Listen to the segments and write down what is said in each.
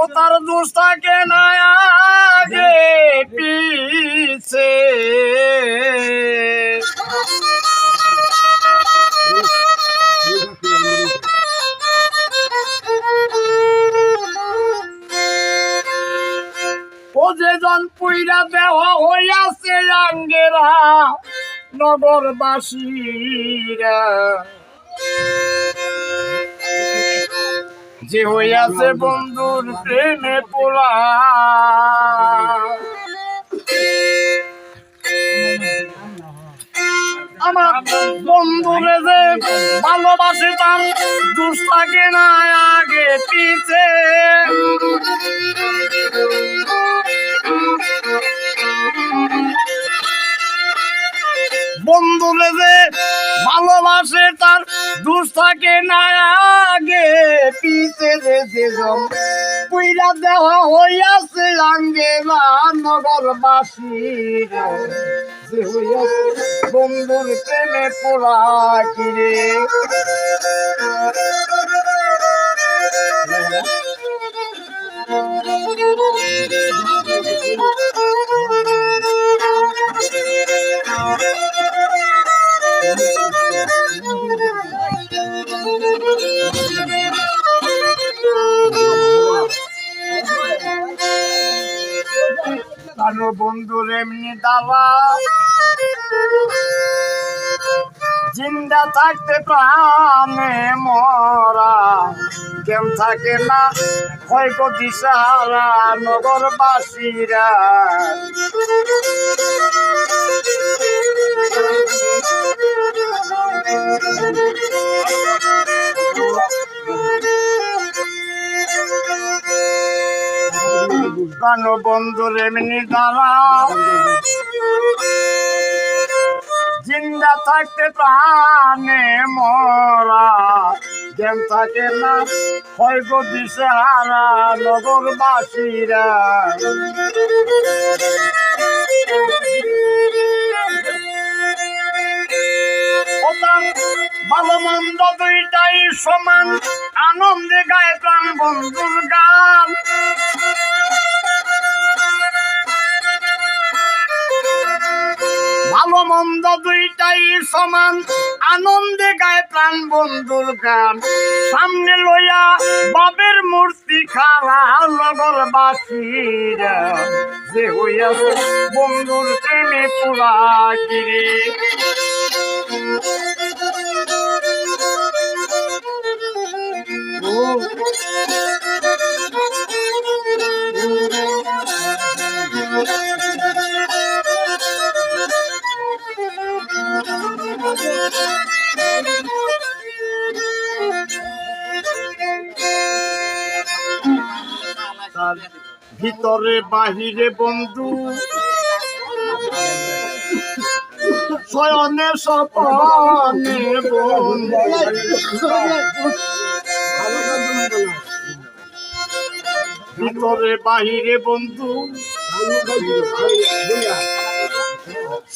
ও তার দোষ থাকে না আগে পিছে। ও যে জন পুইরা দেওয়া হইয়াছে আঙ্গেরা নগরবাসীরা। যে হইয়াছে বন্ধুর প্রেমে পোলা আমার বন্ধুরে যে ভালোবাসে তার থাকে না আগে পিছে। দোষ না আগে পিছে যে যেজন পুইরা দেওয়া হইয়াছে নগরবাসীর যে হইয়াছে বন্ধুর প্রেমে পোড়া কিরে। কারও বন্ধুর এমনি জিন্দা থাকতে প্রাণে মরা। কেম থাকে না হয় ক্ষয়ক্ষতি সারা নগরবাসীরা। প্রাণ বন্ধুর এমনি দ্বারা জিন্দা থাকতে প্রাণে মরা। জ্ঞান থাকে না হয়তো দিশে হারা নগরবাসীরা। ভালো মন্দ দুইটাই সমান, আনন্দে গায়ে প্রাণ বন্ধুর গান। মন্দ দুইটাই সমান। আনন্দে গায় প্রাণ বন্ধুর গান। সামনে লইয়া বাবের মূর্তি খারা নগর বাসীরা যে হইয়াছে বন্ধুর প্রেমে পুরা কিরে। ভিতরে, বাহিরে, বন্ধু। শয়নে সপনে ভিতরে, বাহিরে, বন্ধু।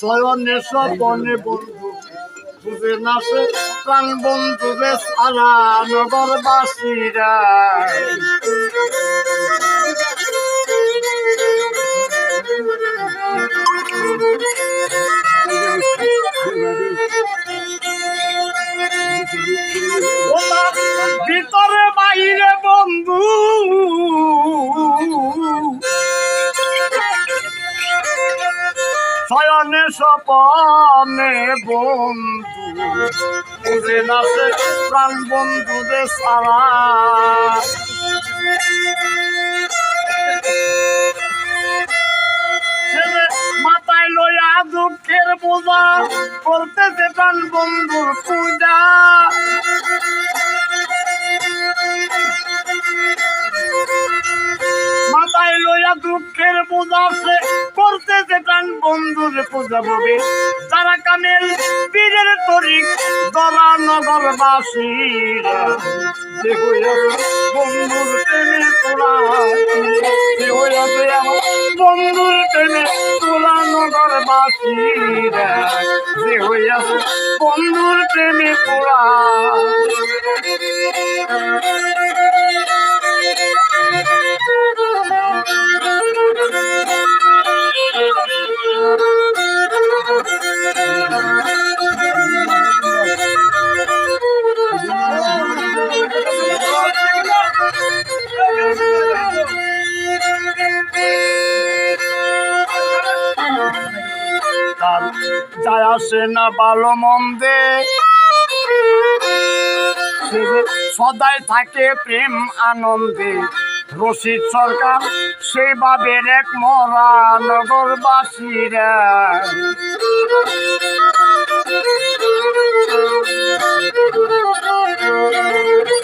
শয়নে সপনে বন্ধু। বুঝে না সে প্রাণ বন্ধু রে সারা নগরবাসীরা। সপনে বন্ধু, বুঝে না সে প্রাণ বন্ধুদের সারা। মাথায় লইয়া দুঃখের বোঝা, করতেছে প্রাণ বন্ধুর পূজা। বন্ধুর পূজা ববে তারা কামেল পীরের তরিক দরা নগর বাসীরা যে হইয়াছে বন্ধুর প্রেমে তোলা। যে হইয়াছে আমার বন্ধুর প্রেমে তোলা নগর বাসীরা যে হইয়াছে বন্ধুর প্রেমে পোড়া তার যায় আসে ভালো মন্দে। সদাই থাকে প্রেম আনন্দে, রশিদ সরকার সেই বাবের এক মরা নগরবাসীরা তার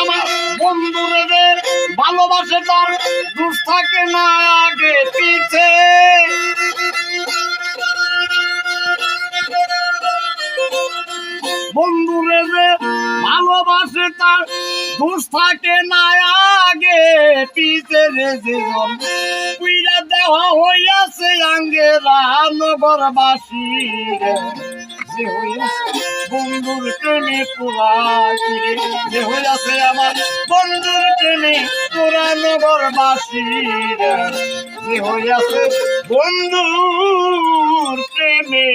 আমার বন্ধুরে যে ভালোবাসে তার দুষ থাকে না আগে পিছে। বন্ধুরে ভালোবাসে তার দোষ থাকে না আগে পিছে রে জীবন। দেওয়া হইয়াছে আঙ্গে রানগরবাসী যে হইয়াছে বন্ধুর প্রেমে পোড়াকি যে হইয়াছে আমার বন্ধুর প্রেমে পুরানগরবাসী যে হইয়াছে বন্ধুর প্রেমে